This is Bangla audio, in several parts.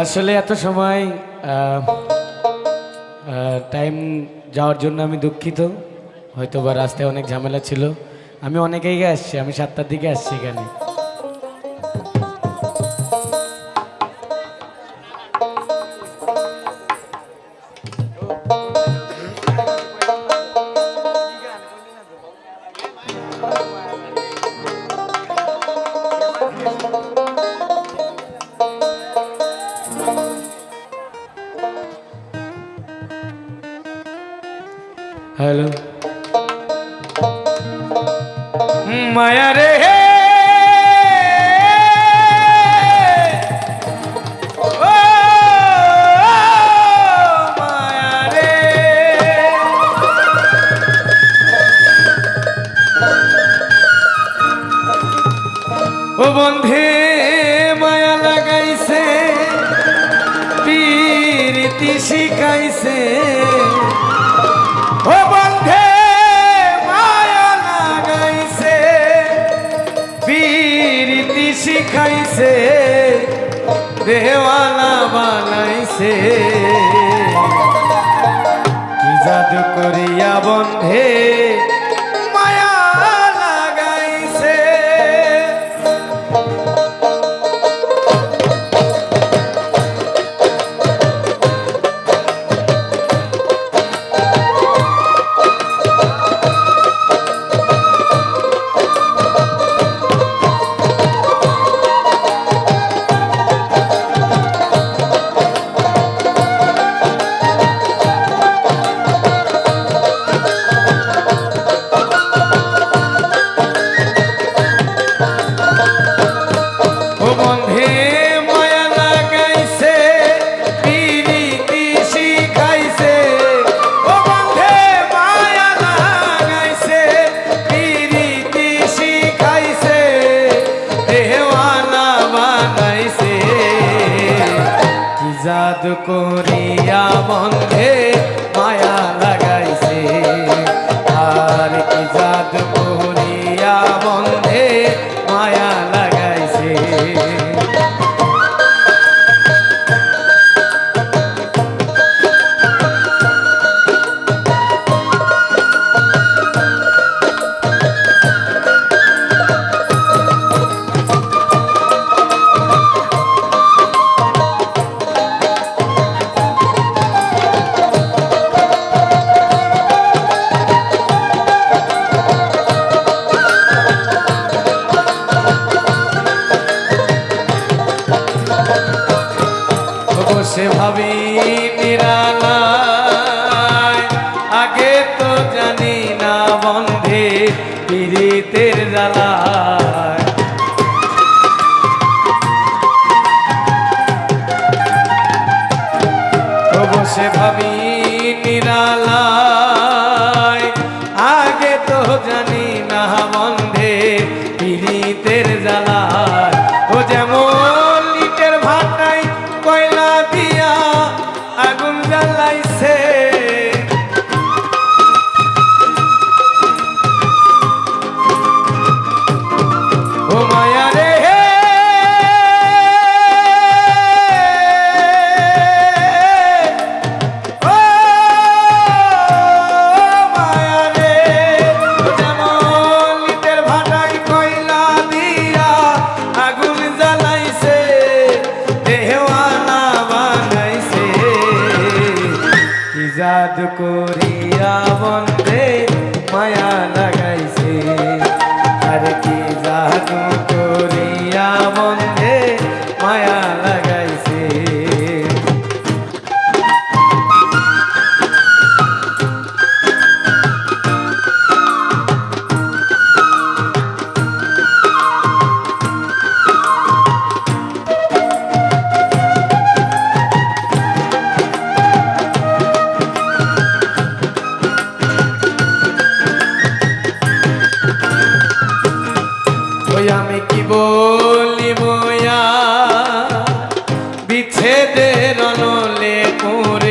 আসলে এত সময় টাইম যাওয়ার জন্য আমি দুঃখিত। হয়তো বা রাস্তায় অনেক ঝামেলা ছিল। আমি অনেকেই আসছি, আমি সাতটার দিকে আসছি এখানে। হ্যালো। মায়া রে রে। ও বন্ধে মায়া লাগাইছে পীরিতি শিখাইছে দেওয়ালা পীড়িতের জ্বালায় বসে ভাবি নিরালায় আগে তো জানি না বন্ধে পীড়িতের জ্বালায় আমি কি বলি মোয়া বিচ্ছেদের অনলে করে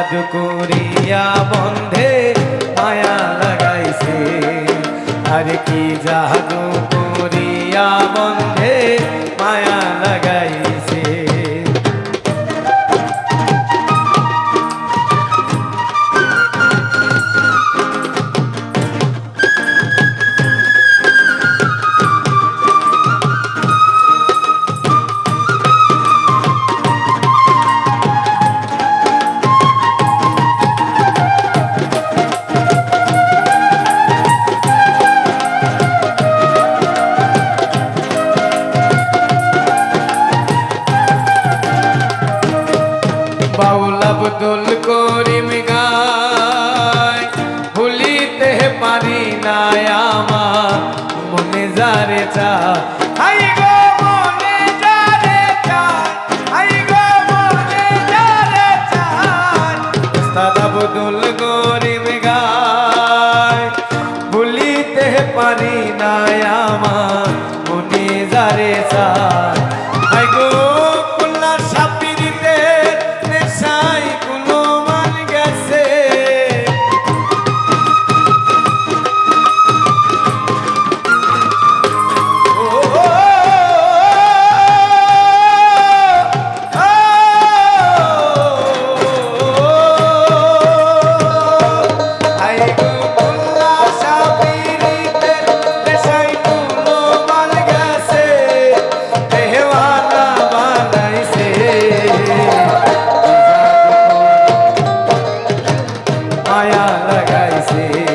জাদু করিয়া ভুলিতে hacer.